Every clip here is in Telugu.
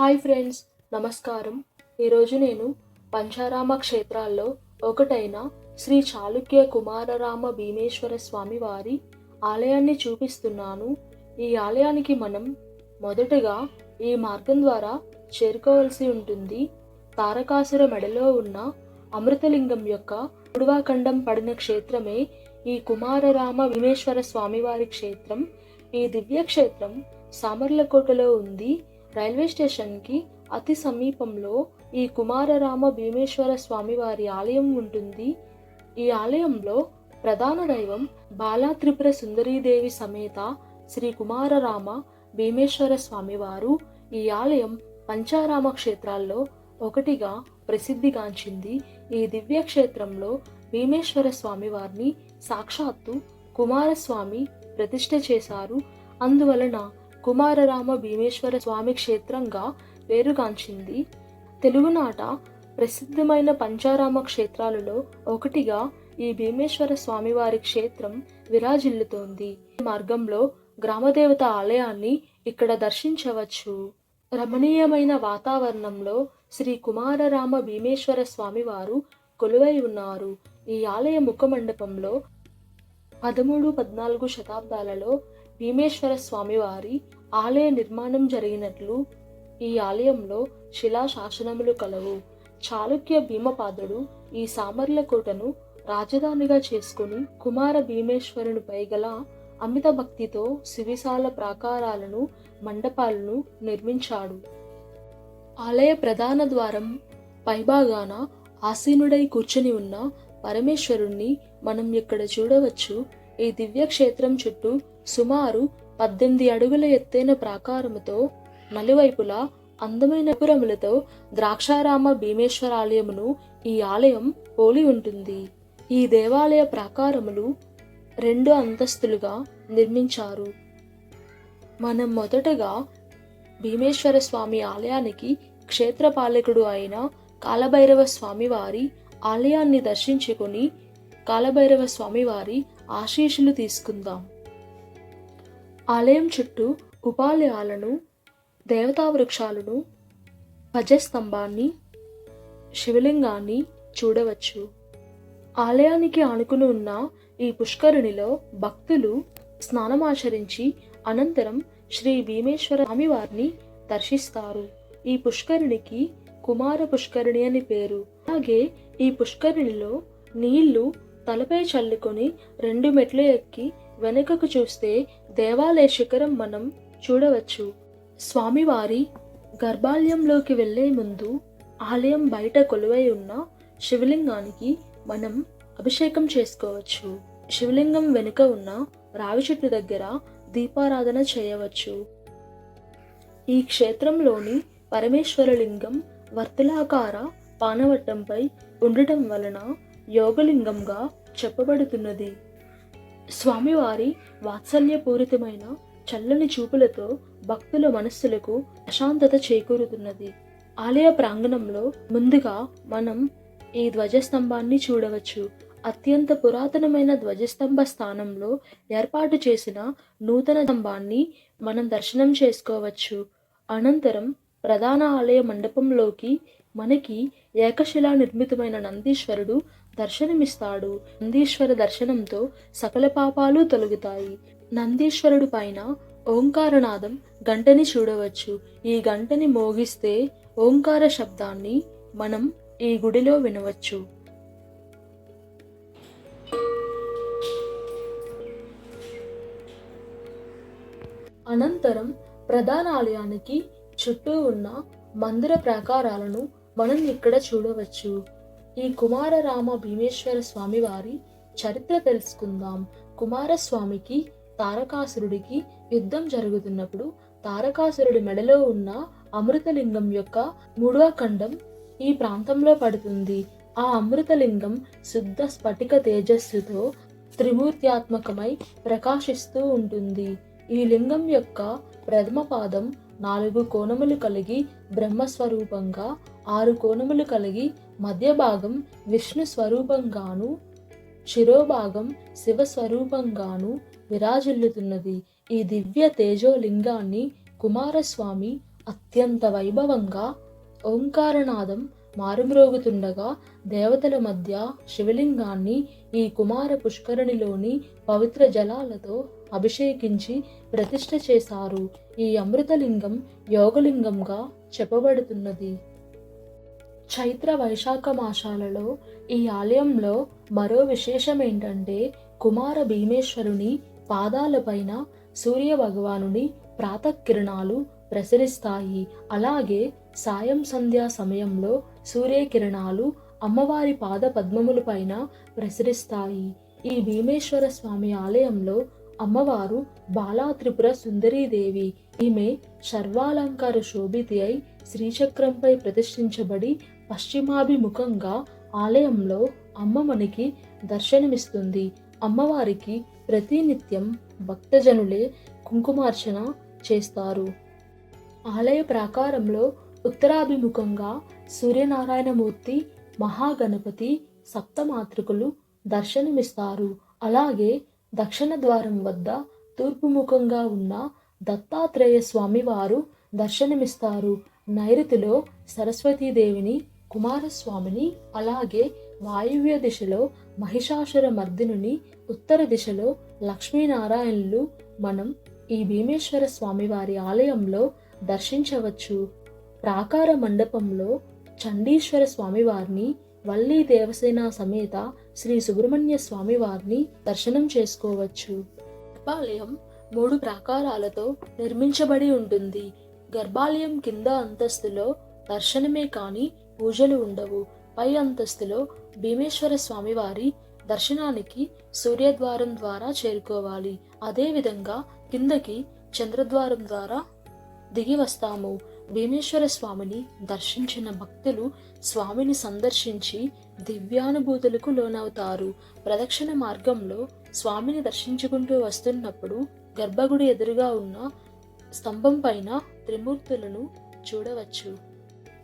హాయ్ ఫ్రెండ్స్ నమస్కారం. ఈరోజు నేను పంచారామ క్షేత్రాల్లో ఒకటైన శ్రీ చాళుక్య కుమారరామ భీమేశ్వర స్వామి వారి ఆలయాన్ని చూపిస్తున్నాను. ఈ ఆలయానికి మనం మొదటగా ఈ మార్గం ద్వారా చేరుకోవాల్సి ఉంటుంది. తారకాసుర మెడలో ఉన్న అమృతలింగం యొక్క పుడువాఖండం పడిన క్షేత్రమే ఈ కుమారరామ భీమేశ్వర స్వామివారి క్షేత్రం. ఈ దివ్య క్షేత్రం సామర్లకోటలో ఉంది. రైల్వే స్టేషన్కి అతి సమీపంలో ఈ కుమారరామ భీమేశ్వర స్వామివారి ఆలయం ఉంటుంది. ఈ ఆలయంలో ప్రధాన దైవం బాలా త్రిపుర సుందరీదేవి సమేత శ్రీ కుమారరామ భీమేశ్వర స్వామివారు ఈ ఆలయం పంచారామ క్షేత్రాల్లో ఒకటిగా ప్రసిద్ధిగాంచింది. ఈ దివ్య క్షేత్రంలో భీమేశ్వర స్వామివారిని సాక్షాత్తు కుమారస్వామి ప్రతిష్ఠ చేశారు. అందువలన కుమారరామ భీమేశ్వర స్వామి క్షేత్రంగా పేరుగాంచింది. తెలుగునాట ప్రసిద్ధమైన పంచారామ క్షేత్రాలలో ఒకటిగా ఈ భీమేశ్వర స్వామివారి క్షేత్రం విరాజిల్లుతోంది. ఈ మార్గంలో గ్రామదేవత ఆలయాన్ని ఇక్కడ దర్శించవచ్చు. రమణీయమైన వాతావరణంలో శ్రీ కుమారరామ భీమేశ్వర స్వామివారు కొలువై ఉన్నారు. ఈ ఆలయ ముఖమండపంలో పదమూడు పద్నాలుగు శతాబ్దాలలో భీమేశ్వర స్వామివారి ఆలయ నిర్మాణం జరిగినట్లు ఈ ఆలయంలో శిలా శాసనములు కలవు. చాళుక్య భీమపాదుడు ఈ సామర్లకోటను రాజధానిగా చేసుకుని కుమార భీమేశ్వరునిపై గల అమిత భక్తితో శివిశాల ప్రాకారాలను మండపాలను నిర్మించాడు. ఆలయ ప్రధాన ద్వారం పైభాగాన ఆసీనుడై కూర్చొని ఉన్న పరమేశ్వరుణ్ణి మనం ఇక్కడ చూడవచ్చు? ఈ దివ్యక్షేత్రం చుట్టూ సుమారు పద్దెనిమిది అడుగుల ఎత్తైన ప్రాకారముతో నలువైపులా అందమైన పురములతో ద్రాక్షారామ భీమేశ్వర ఆలయమును ఈ ఆలయం పోలి ఉంటుంది. ఈ దేవాలయ ప్రాకారములు రెండు అంతస్తులుగా నిర్మించారు. మనం మొదటగా భీమేశ్వర స్వామి ఆలయానికి క్షేత్రపాలకుడు అయిన కాలభైరవ స్వామివారి ఆలయాన్ని దర్శించుకొని కాలభైరవ స్వామివారి ఆశీస్సులు తీసుకుందాం. ఆలయం చుట్టూ ఉపాలయాలను దేవతా వృక్షాలను ధ్వజస్తంభాన్ని శివలింగాన్ని చూడవచ్చు. ఆలయానికి ఆనుకుని ఉన్న ఈ పుష్కరిణిలో భక్తులు స్నానమాచరించి అనంతరం శ్రీ భీమేశ్వర స్వామివారిని దర్శిస్తారు. ఈ పుష్కరిణికి కుమార పుష్కరిణి అని పేరు. అలాగే ఈ పుష్కరిణిలో నీళ్ళు తలపై చల్లుకొని రెండు మెట్లు ఎక్కి వెనుకకు చూస్తే దేవాలయ శిఖరం మనం చూడవచ్చు. స్వామివారి గర్భాలయంలోకి వెళ్ళే ముందు ఆలయం బయట కొలువై ఉన్న శివలింగానికి మనం అభిషేకం చేసుకోవచ్చు. శివలింగం వెనుక ఉన్న రావి చెట్టు దగ్గర దీపారాధన చేయవచ్చు. ఈ క్షేత్రంలోని పరమేశ్వరలింగం వర్తులాకార పానవట్టంపై ఉండటం వలన యోగలింగంగా చెప్పబడుతున్నది. స్వామివారి వాత్సల్యపూరితమైన చల్లని చూపులతో భక్తుల మనస్సులకు ప్రశాంతత చేకూరుతున్నది. ఆలయ ప్రాంగణంలో ముందుగా మనం ఈ ధ్వజస్తంభాన్ని చూడవచ్చు. అత్యంత పురాతనమైన ధ్వజస్తంభ స్థానంలో ఏర్పాటు చేసిన నూతన స్తంభాన్ని మనం దర్శనం చేసుకోవచ్చు. అనంతరం ప్రధాన ఆలయ మండపంలోకి మనకి ఏకశిలా నిర్మితమైన నందీశ్వరుడు దర్శనమిస్తాడు. నందీశ్వర దర్శనంతో సకల పాపాలు తొలగుతాయి. నందీశ్వరుడు పైన ఓంకారనాదం గంటని చూడవచ్చు. ఈ గంటని మోగిస్తే ఓంకార శబ్దాన్ని మనం ఈ గుడిలో వినవచ్చు. అనంతరం ప్రధాన ఆలయానికి చుట్టూ ఉన్న మందిర ప్రాకారాలను మనం ఇక్కడ చూడవచ్చు. ఈ కుమారరామ భీమేశ్వర స్వామి వారి చరిత్ర తెలుసుకుందాం. కుమారస్వామికి తారకాసురుడికి యుద్ధం జరుగుతున్నప్పుడు తారకాసురుడి మెడలో ఉన్న అమృతలింగం యొక్క మూడవ ఖండం ఈ ప్రాంతంలో పడుతుంది. ఆ అమృతలింగం శుద్ధ స్ఫటిక తేజస్సుతో త్రిమూర్త్యాత్మకమై ప్రకాశిస్తూ ఉంటుంది. ఈ లింగం యొక్క ప్రథమ పాదం నాలుగు కోణములు కలిగి బ్రహ్మస్వరూపంగా ఆరు కోణములు కలిగి మధ్య భాగం విష్ణు స్వరూపంగాను శిరోభాగం శివస్వరూపంగాను విరాజిల్లుతున్నది. ఈ దివ్య తేజోలింగాన్ని కుమారస్వామి అత్యంత వైభవంగా ఓంకారనాదం మారుమ్రోగుతుండగా దేవతల మధ్య శివలింగాన్ని ఈ కుమార పుష్కరిణిలోని పవిత్ర జలాలతో అభిషేకించి ప్రతిష్ఠ చేశారు. ఈ అమృతలింగం యోగలింగంగా చెప్పబడుతున్నది. చైత్ర వైశాఖ మాసాలలో ఈ ఆలయంలో మరో విశేషం ఏంటంటే కుమార భీమేశ్వరుని పాదాలపైన సూర్య భగవానుని ప్రాతకిరణాలు ప్రసరిస్తాయి. అలాగే సాయం సంధ్యా సమయంలో సూర్యకిరణాలు అమ్మవారి పాద పద్మములపైన ప్రసరిస్తాయి. ఈ భీమేశ్వర స్వామి ఆలయంలో అమ్మవారు బాలా త్రిపుర సుందరీదేవి ఈమె సర్వాలంకార శోభితి అయి శ్రీచక్రంపై ప్రతిష్ఠించబడి పశ్చిమాభిముఖంగా ఆలయంలో అమ్మ మనకి దర్శనమిస్తుంది. అమ్మవారికి ప్రతినిత్యం భక్తజనులే కుంకుమార్చన చేస్తారు. ఆలయ ప్రాకారంలో ఉత్తరాభిముఖంగా సూర్యనారాయణమూర్తి మహాగణపతి సప్తమాతృకులు దర్శనమిస్తారు. అలాగే దక్షిణ ద్వారం వద్ద తూర్పుముఖంగా ఉన్న దత్తాత్రేయ స్వామివారు దర్శనమిస్తారు. నైరుతిలో సరస్వతీదేవిని కుమారస్వామిని అలాగే వాయువ్య దిశలో మహిషాసుర మర్దినుని ఉత్తర దిశలో లక్ష్మీనారాయణులు మనం ఈ భీమేశ్వర స్వామివారి ఆలయంలో దర్శించవచ్చు. ప్రాకార మండపంలో చండీశ్వర స్వామివారిని వల్లీ దేవసేన సమేత శ్రీ సుబ్రహ్మణ్య స్వామివారిని దర్శనం చేసుకోవచ్చు. గర్భాలయం మూడు ప్రాకారాలతో నిర్మించబడి ఉంటుంది. గర్భాలయం కింద అంతస్తులో దర్శనమే కానీ పూజలు ఉండవు. పై అంతస్తులో భీమేశ్వర స్వామివారి దర్శనానికి సూర్యద్వారం ద్వారా చేరుకోవాలి. అదేవిధంగా కిందకి చంద్రద్వారం ద్వారా దిగి వస్తాము. భీమేశ్వర స్వామిని దర్శించిన భక్తులు స్వామిని సందర్శించి దివ్యానుభూతులకు లోనవుతారు. ప్రదక్షిణ మార్గంలో స్వామిని దర్శించుకుంటూ వస్తున్నప్పుడు గర్భగుడి ఎదురుగా ఉన్న స్తంభం పైన త్రిమూర్తులను చూడవచ్చు.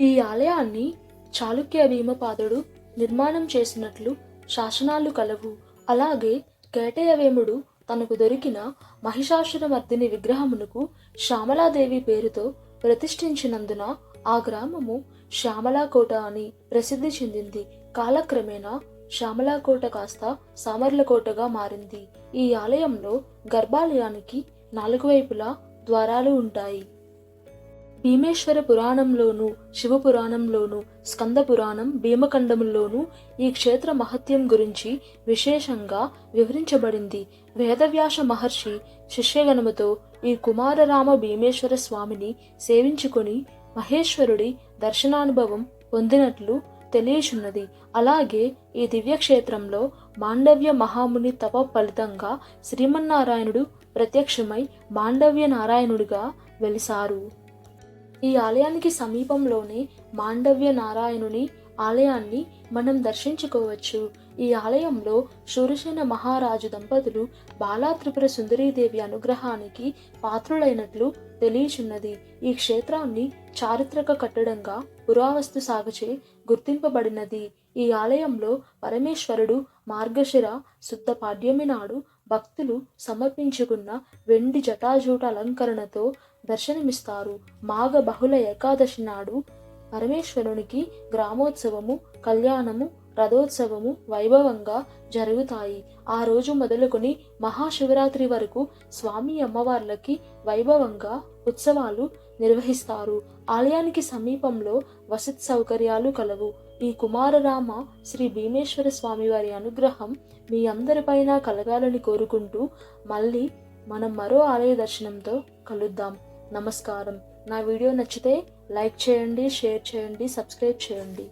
ఈ ఆలయాన్ని చాళుక్య భీమపాదుడు నిర్మాణం చేసినట్లు శాసనాలు కలవు. అలాగే కేటయవేముడు తనకు దొరికిన మహిషాసురమర్దిని విగ్రహమునకు శ్యామలాదేవి పేరుతో ప్రతిష్ఠించినందున ఆ గ్రామము శ్యామలాకోట అని ప్రసిద్ధి చెందింది. కాలక్రమేణా శ్యామలాకోట కాస్త సామర్లకోటగా మారింది. ఈ ఆలయంలో గర్భాలయానికి నాలుగు వైపులా ద్వారాలు ఉంటాయి. భీమేశ్వర పురాణంలోను శివ పురాణంలోను స్కంద పురాణం ఈ క్షేత్ర మహత్యం గురించి విశేషంగా వివరించబడింది. వేదవ్యాస మహర్షి శిష్యగణముతో ఈ కుమారరామ భీమేశ్వర స్వామిని సేవించుకొని మహేశ్వరుడి దర్శనానుభవం పొందినట్లు తెలియచున్నది. అలాగే ఈ దివ్యక్షేత్రంలో మాండవ్య మహాముని తప ఫలితంగా శ్రీమన్నారాయణుడు ప్రత్యక్షమై మాండవ్య నారాయణుడిగా వెలిసారు. ఈ ఆలయానికి సమీపంలోనే మాండవ్య నారాయణుని ఆలయాన్ని మనం దర్శించుకోవచ్చు. ఈ ఆలయంలో శూరసేన మహారాజు దంపతులు బాలా త్రిపుర సుందరీదేవి అనుగ్రహానికి పాత్రులైనట్లు తెలియచున్నది. ఈ క్షేత్రాన్ని చారిత్రక కట్టడంగా పురావస్తు సాగుచే గుర్తింపబడినది. ఈ ఆలయంలో పరమేశ్వరుడు మార్గశిర శుద్ధ పాడ్యమి నాడు భక్తులు సమర్పించుకున్న వెండి జటాజూట అలంకరణతో దర్శనమిస్తారు. మాఘ బహుళ ఏకాదశి నాడు పరమేశ్వరునికి గ్రామోత్సవము కళ్యాణము రథోత్సవము వైభవంగా జరుగుతాయి. ఆ రోజు మొదలుకొని మహాశివరాత్రి వరకు స్వామి అమ్మవార్లకి వైభవంగా ఉత్సవాలు నిర్వహిస్తారు. ఆలయానికి సమీపంలో వసతి సౌకర్యాలు కలవు. ఈ కుమారరామ శ్రీ భీమేశ్వర స్వామి వారి అనుగ్రహం మీ అందరిపైన కలగాలని కోరుకుంటూ మళ్ళీ మనం మరో ఆలయ దర్శనంతో కలుద్దాం. నమస్కారం. నా వీడియో నచ్చితే లైక్ చేయండి షేర్ చేయండి సబ్స్క్రైబ్ చేయండి.